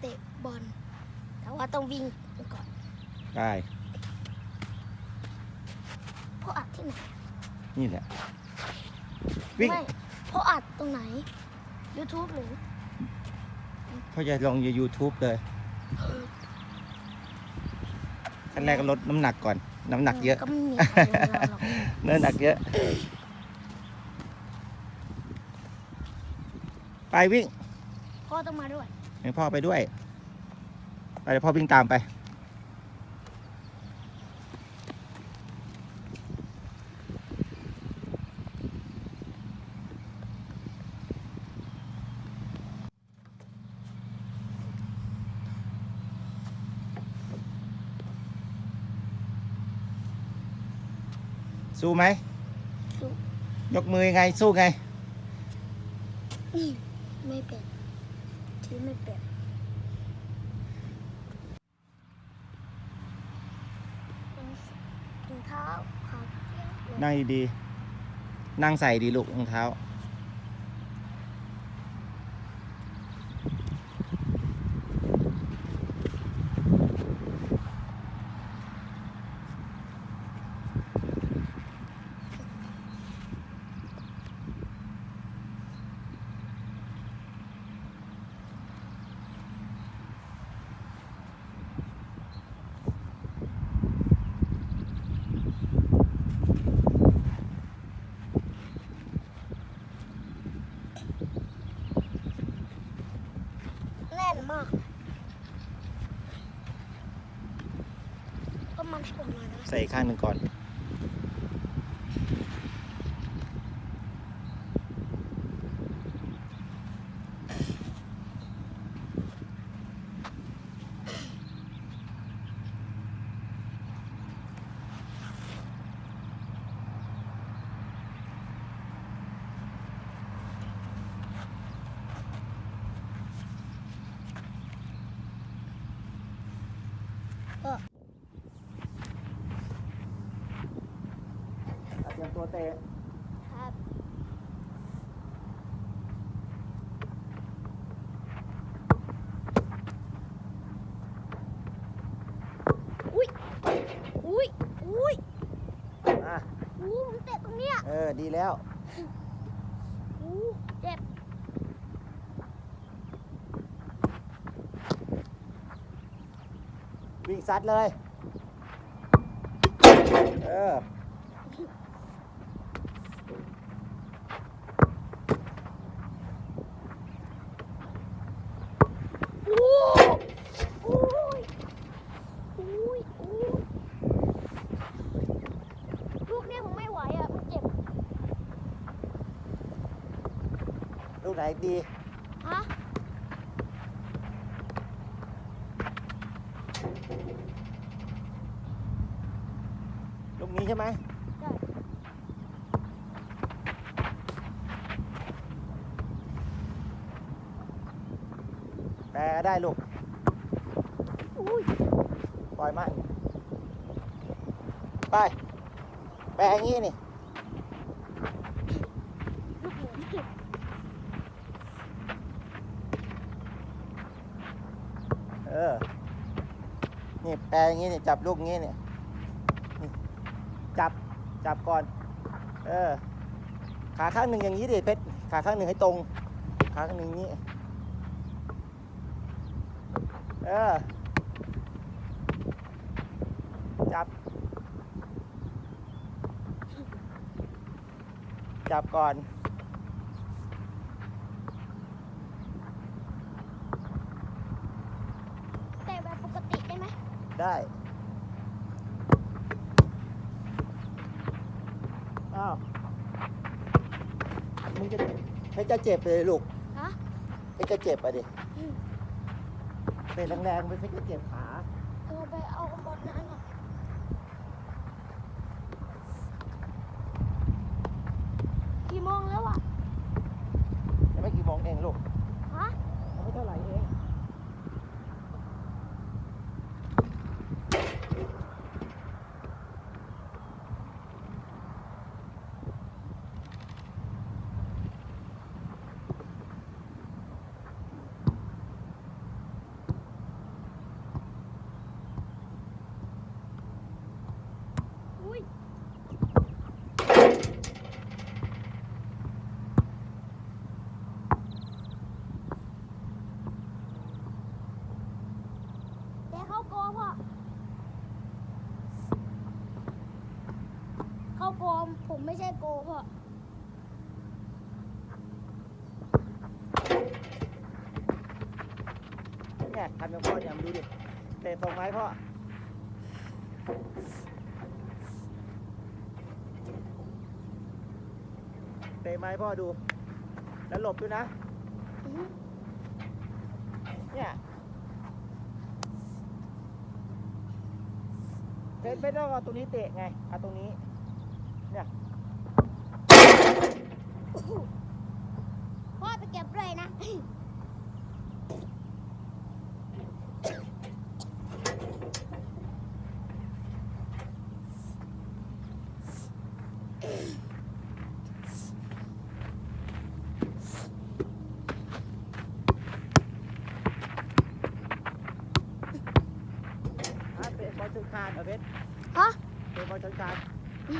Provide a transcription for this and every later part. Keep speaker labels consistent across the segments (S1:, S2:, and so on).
S1: เตะบอลแต่ว่าต้องวิ่งก่อน
S2: ได้
S1: เพราะอัดที่ไหน
S2: นี่แหละ วิ่ง
S1: ไม่เพราะอัดตรงไหน YouTube หรือ
S2: เขาจะลงใน YouTube เลยขั้นแรกก็ลดน้ำหนักก่อน น้ำหนักเยอะ
S1: ก็ไม่มีใครรู้เราหรอก
S2: เนื้อหนักเยอะ ไปวิ่ง
S1: พ่อต้องมาด้วย
S2: ให้พ่อไปด้วยไปเดี๋ยวพ่อวิ่งตามไป สู้ไหม
S1: สู้
S2: ยกมือยังไง สู้ไง
S1: ไม่เป็น คิดไม่เป็นถุงเท้าขาวเที่ยง
S2: นั่งดีๆ นั่งใส่ดีลูกรองเท้า
S1: มากก็มันให้ผมหน่อยนะ
S2: ใส่อีกข้างหนึ่งก่อน เตรียมตัวเตะ
S1: ครับอุ้ยอุ้ยอุ้ย
S2: อะ
S1: อู้ผมเตะตรงเนี้ย
S2: เออ ดีแล้ว
S1: อู้เจ็บ
S2: วิ่งซัดเลย เออ
S1: อู้อุ้ยอุ้ยอุ้ยลูกเนี้ยผมไม่ไหวอะ มันเจ็บ
S2: ลูก ไหนดี
S1: ฮะ
S2: ลูกนี้ใช่ไหม
S1: ได้
S2: แปรได้ลูก
S1: อุ้ย
S2: ปล่อยมันไป แปรอย่างงี้นี่
S1: ลูกหมู
S2: เออ นี่แปรอย่างงี้เนี่ยจับลูกงี้เนี่นี่จับจับก่อน เออ ขาข้างหนึ่งอย่างนี้ดิเพชรขาข้างหนึ่งให้ตรง ขาข้างหนึ่งงนี้เออ จับ จับก่อน
S1: แต่แบบปกติได้ไหม
S2: ได้อ้าวมึงจะให้จะเจ็บเลยลูก
S1: ฮะ
S2: ให้จะเจ็บอะดิ
S1: อืม
S2: เป็นแรงๆไปให้จะเจ็บขา
S1: เออไปเอาบอลนั้นหน่อยกี่โมงแล้วอะ
S2: ยังไม่กี่โมงเองลูก
S1: ฮะ
S2: ยังไม่เท่าไหร่เอง
S1: ผมไม่ใช่โกพ่อ
S2: เนี่ยทำย่างพ่อเนี่ยดูดิเตะส่งไม้พ่อเตะไม้พ่อดู แล้วหลบด้วยนะ เนี่ยเป็นไม่ต้องเอาตรงนี้เตะไงเอาตรงนี้ เนี่ย
S1: พ่อไปเก็บเลยนะ
S2: อะเตะบอลชนคานเอาเพชร
S1: ฮะ
S2: เตะบอลชนคาน
S1: อื้อหวัง
S2: ไ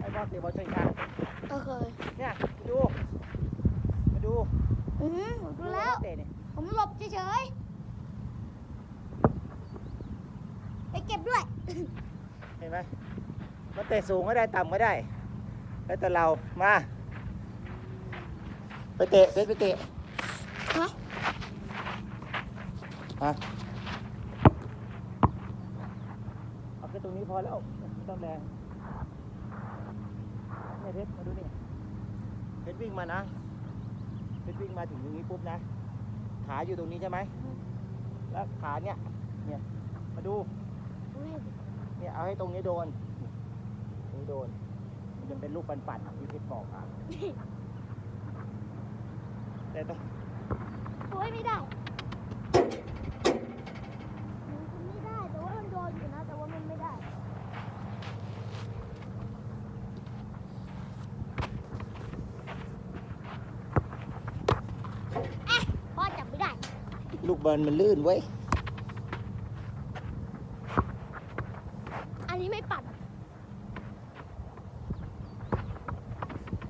S2: อ้บอลเตะบอลชนคาน
S1: โอเค
S2: เนี่ยดู มาดู
S1: อือหือผมดูแล้ว
S2: เตะเนี่ย
S1: ผมหลบเฉยๆ ไปเก็บด้วย
S2: เห็นไหมมันเตะสูงก็ได้ต่ำก็ได้ แล้วแต่เรา มา ไปเตะเพชรไปเตะ
S1: ฮะ
S2: ฮะเอาแค่ตรงนี้พอแล้ว ไม่ต้องแรงเนี่ยเพชรมาดูนี่เพชรวิ่งมานะเพชรวิ่งมาถึงตรงนี้ปุ๊บนะ ขาอยู่ตรงนี้ใช่ไหมแล้วขาเนี่ยเนี่ยมาดูเนี่ยเอาให้ตรงนี้โดนตรงนี้โดนมันจะเป็นลูกปันๆที่เพชรบอกอะแต่ต้อง
S1: โอ้ยไม่ได้มันไม่ได้ แต่ว่ามันโดนอยู่นะ แต่ว่ามันไม่ได้ เอ๊ะพ่อจับไม่ได้
S2: ลู กบอลมันลื่นเว้ย
S1: อันนี้ไม่ปัด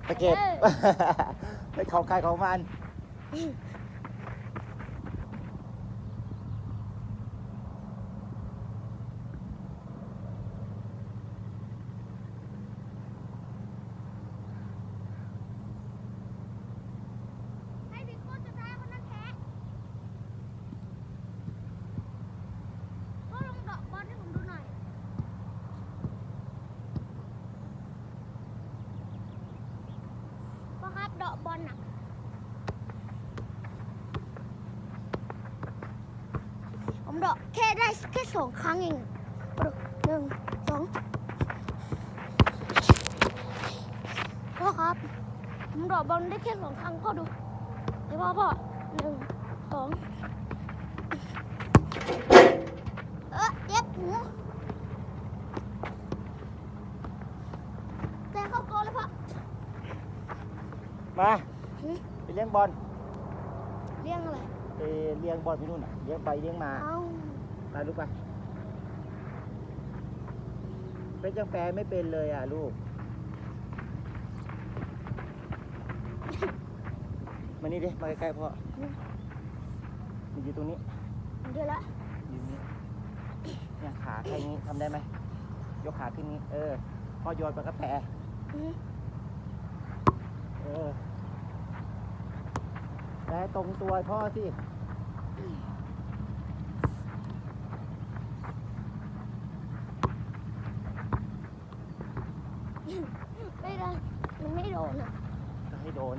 S2: ไปเก็บ
S1: เออ
S2: ไปของใครของมัน
S1: ให้บิ๊กโก้จะแพ้คนนั้นแพ้ก็ลองเดอกบอลให้ผมดูหน่อย พ่อครับเดอกบอลน่ะ ผมเดอกแค่ได้แค่สองครั้งเองหนึ่งสองพ่อครับ ผมดอกบอลได้แค่สองครั้งพ่อดูเดี๋ยวพ่อพ่อหนึ่งสองเออเย็บหูแกเข้าโกเลยพ่อ
S2: มา ไปเลี้ยงบอล
S1: เลี้ยงอะไร
S2: ไปเลี้ยงบอลไปนู่นน่ะเลี้ยงไปเลี้ยงมา
S1: เอ้า
S2: ไปลูกไปเป็นจังแปลไม่เป็นเลยอะลูกมานี่ดิมาใกล้ๆพ่อมันอยู่ตรงนี้
S1: เดี๋ยวละ
S2: อยู่นี่เนี่ยขาแค่นี้ทำได้ไหมยกขาขึ้นนี้ เออพ่อโยนไปก็แปร
S1: อืม
S2: เออแปรตรงตัวพ่อสิ
S1: ไม่ได้มันไม่โดนอะ
S2: ก็ให้โดน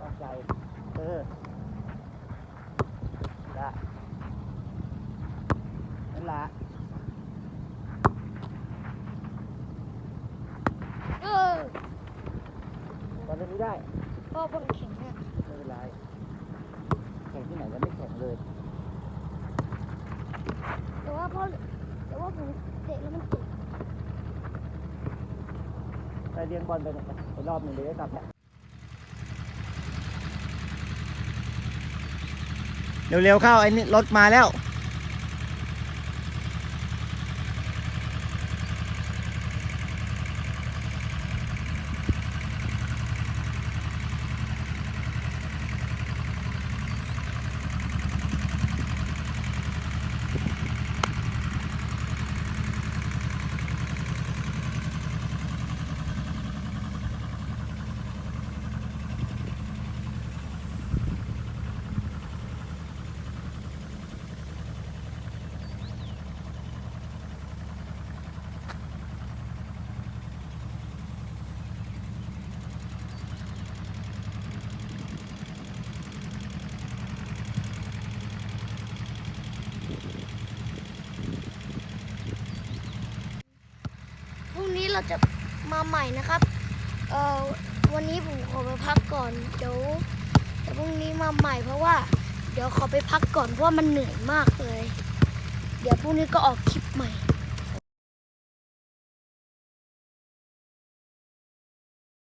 S2: ตั้งใจ เออละนั่นละ
S1: เออ
S2: ตอนนี้ได้
S1: พ่อบนแข็งอะ
S2: ไม่เป็นไร แข่งที่ ไหนก็ไม่แข่งเลย
S1: แต่ว่าพ่อแต่ว่าผมเตะแล้วมันเจ็บ
S2: ไปเลี้ยงบอลไปเนี่ยไปรอบหนึ่งเดี๋ยวได้กลับแล้วเร็วๆเข้าไอ้นี่รถมาแล้ว
S1: เราจะมาใหม่นะครับ เอ่อวันนี้ผมขอไปพักก่อนเดี๋ยวเดี๋ยวพรุ่งนี้มาใหม่เพราะว่า เดี๋ยวขอไปพักก่อนเพราะว่ามันเหนื่อยมากเลย เดี๋ยวพรุ่งนี้ก็ออกคลิปใหม่